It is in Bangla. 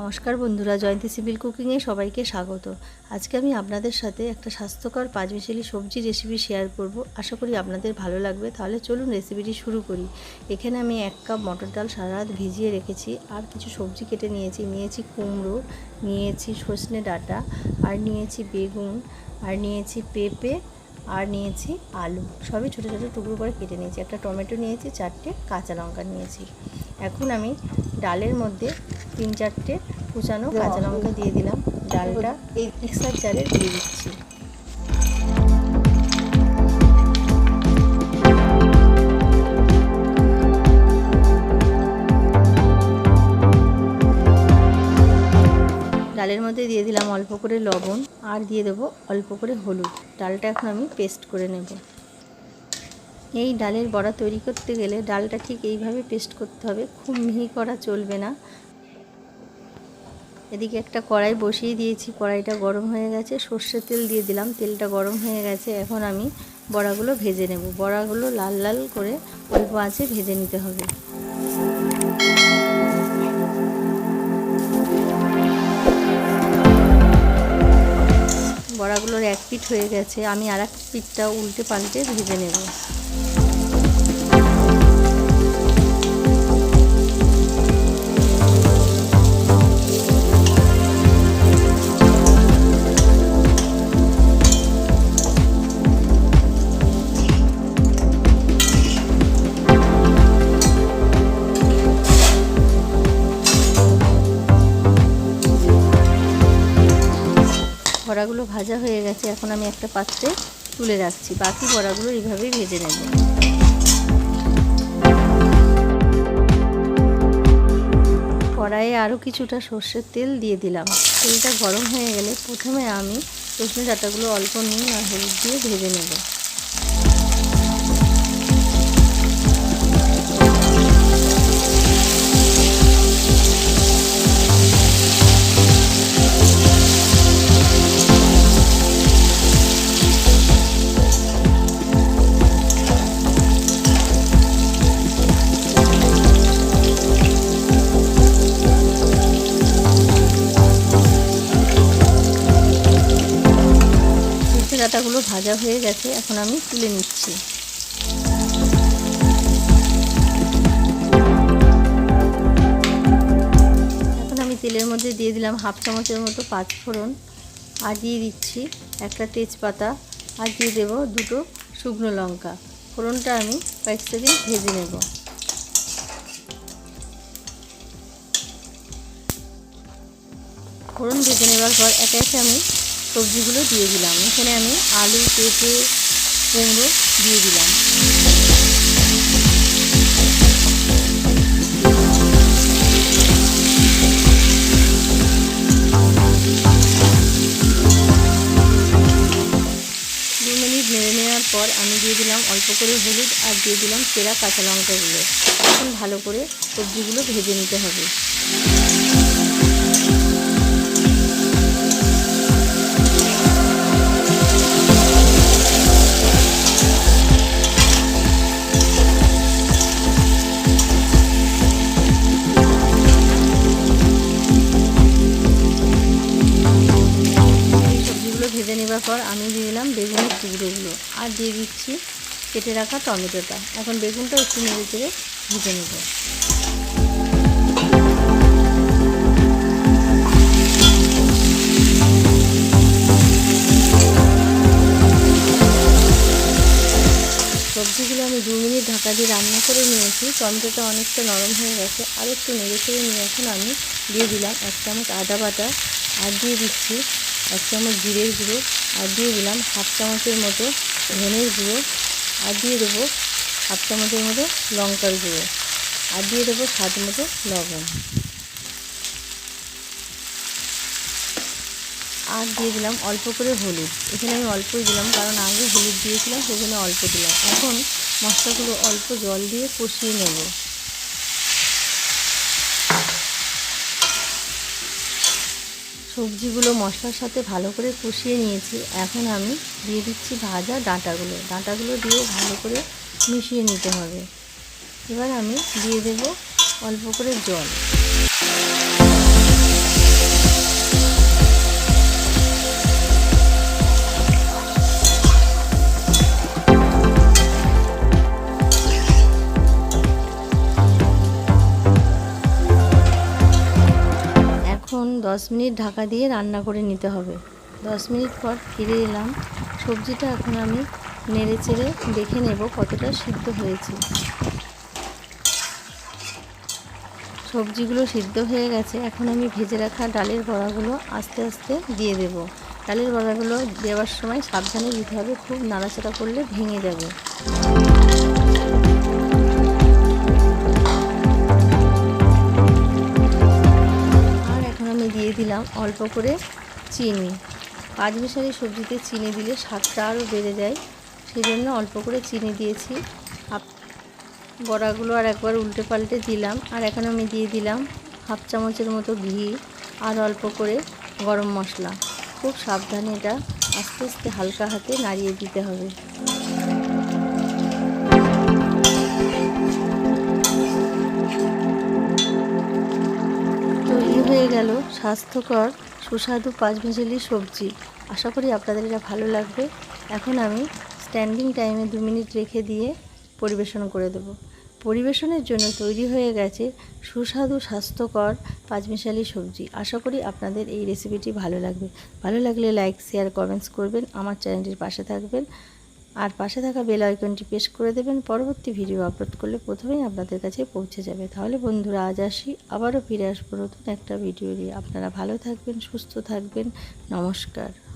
নমস্কার বন্ধুরা, জয়ন্তী সিভিল কুকিংয়ে সবাইকে স্বাগত। আজকে আমি আপনাদের সাথে একটা স্বাস্থ্যকর পাঁচমিশালি সবজি রেসিপি শেয়ার করব। আশা করি আপনাদের ভালো লাগবে। তাহলে চলুন রেসিপিটি শুরু করি। এখানে আমি এক কাপ মটর ডাল সারা রাত ভিজিয়ে রেখেছি। আর কিছু সবজি কেটে নিয়েছি। নিয়েছি কুমড়ো, নিয়েছি সজনে ডাঁটা, আর নিয়েছি বেগুন, আর নিয়েছি পেঁপে, আর নিয়েছি আলু। সবই ছোটো ছোটো টুকরো করে কেটে নিয়েছি। একটা টমেটো নিয়েছি, চারটে কাঁচা লঙ্কা নিয়েছি। এখন আমি ডালের মধ্যে তিন চারটে কুচানো কাঁচা লঙ্কা দিয়ে দিলাম, ডালটা এই মিক্সার জারে দিয়ে দিচ্ছি। ডালের মধ্যে দিয়ে দিলাম অল্প করে লবণ আর দিয়ে দেবো অল্প করে হলুদ। ডালটা এখন আমি পেস্ট করে নেব। এই ডালের বড়া তৈরি করতে গেলে ডালটা ঠিক এইভাবে পেস্ট করতে হবে, খুব মিহি করা চলবে না। এদিকে একটা কড়াই বসিয়ে দিয়েছি, কড়াইটা গরম হয়ে গেছে, সর্ষের তেল দিয়ে দিলাম, তেলটা গরম হয়ে গেছে, এখন আমি বড়াগুলো ভেজে নেব। বড়াগুলো লাল লাল করে অল্প আঁচে ভেজে নিতে হবে। বড়াগুলোর এক পিঠ হয়ে গেছে, আমি আর এক পিঠটা উল্টে পাল্টে ভেজে নেব। বড়াগুলো ভাজা হয়ে গেছে, এখন আমি একটা পাত্রে তুলে রাখছি। বাকি বড়াগুলো এইভাবেই ভেজে নেব। কড়াইয়ে আরও কিছুটা সর্ষের তেল দিয়ে দিলাম। তেলটা গরম হয়ে গেলে প্রথমে আমি রসুন ডাটাগুলো অল্প নুন আর হলুদ দিয়ে ভেজে নেব। ডাঁটাগুলো ভাজা হয়ে গেছে, এখন আমি তুলে নিচ্ছি। এখন আমি তেলের মধ্যে দিয়ে দিলাম হাফ চামচের মতো পাঁচ ফোড়ন আর দিয়ে দিচ্ছি একটা তেজপাতা, আর দিয়ে দেবো দুটো শুকনো লঙ্কা। ফোড়নটা আমি কয়েক সেকেন্ড ভেজে নেব। ফোড়ন ভেজে নেওয়ার পর একে একে আমি সবজিগুলো দিয়ে দিলাম। এখানে আমি আলু, পেঁপে, কুমড়ো দিয়ে দিলাম। দু মিনিট নেওয়ার পর আমি দিয়ে দিলাম অল্প করে হলুদ আর দিয়ে দিলাম চেরা কাঁচা লঙ্কাগুলো। এখন ভালো করে সবজিগুলো ভেজে নিতে হবে। ভেজে নেবার পর আমি দিয়ে দিলাম বেগুনের টুকরোগুলো। আর দিয়ে দিচ্ছি কেটে রাখা টমেটোটা। এখন বেগুনটা একটু নেড়ে চেড়ে ভেজে নেব। সবজিগুলো আমি দু মিনিট ঢাকা দিয়ে রান্না করে নিয়েছি। টমেটোটা অনেকটা নরম হয়ে গেছে। আর একটু নেড়ে চেড়ে নিয়ে এখন আমি দিয়ে দিলাম এক চামচ আদা বাটা। আর দিয়ে দিচ্ছি এক চামচ জিরের গুঁড়ো আর দিয়ে দিলাম হাফ চামচের মতো ধনের গুঁড়ো আর দিয়ে দেবো হাফ চামচের মতো লঙ্কার গুঁড়ো আর দিয়ে দেবো স্বাদ মতো লবণ। আর দিয়ে দিলাম অল্প করে হলুদ। এখানে আমি অল্পই দিলাম কারণ আগে হলুদ দিয়েছিলাম সেখানে অল্প দিলাম। এখন মশলাগুলো অল্প জল দিয়ে কষিয়ে নেব। সবজিগুলো মশলার সাথে ভালো করে কষিয়ে নিয়েছি। এখন আমি দিয়ে দিচ্ছি ভাজা ডাঁটাগুলো। ডাঁটাগুলো দিয়ে ভালো করে মিশিয়ে নিতে হবে। এবার আমি দিয়ে দেব অল্প করে জল। দশ মিনিট ঢাকা দিয়ে রান্না করে নিতে হবে। দশ মিনিট পর ফিরে এলাম। সবজিটা এখন আমি নেড়ে চেড়ে দেখে নেব কতটা সিদ্ধ হয়েছে। সবজিগুলো সিদ্ধ হয়ে গেছে। এখন আমি ভেজে রাখা ডালের বড়াগুলো আস্তে আস্তে দিয়ে দেব। ডালের বড়াগুলো দেওয়ার সময় সাবধানে দিতে হবে। খুব নাড়াচাড়া করলে ভেঙে যাবে। দিয়ে দিলাম অল্প করে চিনি। পাঁচ মিশালি সবজিতে চিনি দিলে স্বাদটা আরও বেড়ে যায়। সেই জন্য অল্প করে চিনি দিয়েছি। বড়াগুলো আর একবার উল্টে পাল্টে দিলাম। আর এখন আমি দিয়ে দিলাম হাফ চামচের মতো ঘি আর অল্প করে গরম মশলা। খুব সাবধানে এটা আস্তে আস্তে হালকা হাতে নাড়িয়ে দিতে হবে। হয়ে গেল স্বাস্থ্যকর, সুস্বাদু পাঁচমিশালি সবজি। আশা করি আপনাদের এটা ভালো লাগবে। এখন আমি স্ট্যান্ডিং টাইমে দু মিনিট রেখে দিয়ে পরিবেশন করে দেব। পরিবেশনের জন্য তৈরি হয়ে গেছে সুস্বাদু, স্বাস্থ্যকর পাঁচমিশালি সবজি। আশা করি আপনাদের এই রেসিপিটি ভালো লাগবে। ভালো লাগলে লাইক শেয়ার কমেন্টস করবেন। আমার চ্যানেলটির পাশে থাকবেন। আর পাশে থাকা বেল আইকনটি প্রেস করে দেবেন। পরবর্তী ভিডিও আপলোড করলে প্রথমেই আপনাদের কাছে পৌঁছে যাবে। তাহলে বন্ধুরা, আজ আসি। আবারও ফিরে আসব নতুন একটা ভিডিও নিয়ে। আপনারা ভালো থাকবেন, সুস্থ থাকবেন। নমস্কার।